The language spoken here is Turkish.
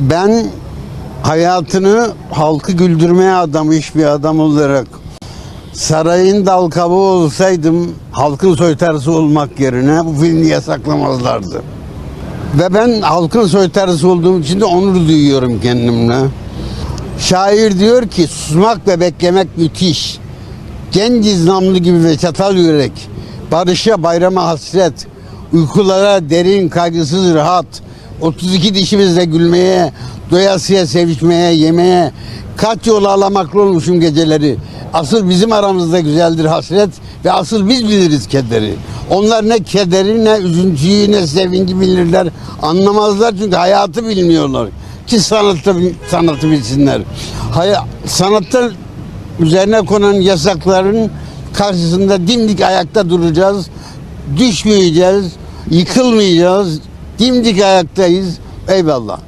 Ben hayatını halkı güldürmeye adamış bir adam olarak sarayın dal olsaydım halkın soytarısı olmak yerine bu filmi yasaklamazlardı. Ve ben halkın soytarısı olduğum için de onur duyuyorum kendimle. Şair diyor ki susmak ve beklemek müthiş. Cengiz namlı gibi ve çatal yürek. Barışa bayrama hasret. Uykulara derin kaygısız rahat. 32 dişimizle gülmeye, doyasıya sevişmeye, yemeye. Kaç yol ağlamaklı olmuşum geceleri. Asıl bizim aramızda güzeldir hasret ve asıl biz biliriz kederi. Onlar ne kederi ne üzüntüyü ne sevinci bilirler. Anlamazlar çünkü hayatı bilmiyorlar. Ki sanatta, sanatı bilsinler. Hay- sanatta üzerine konan yasakların karşısında dimdik ayakta duracağız. Düşmeyeceğiz, yıkılmayacağız. Dimdik ayaktayız. Eyvallah.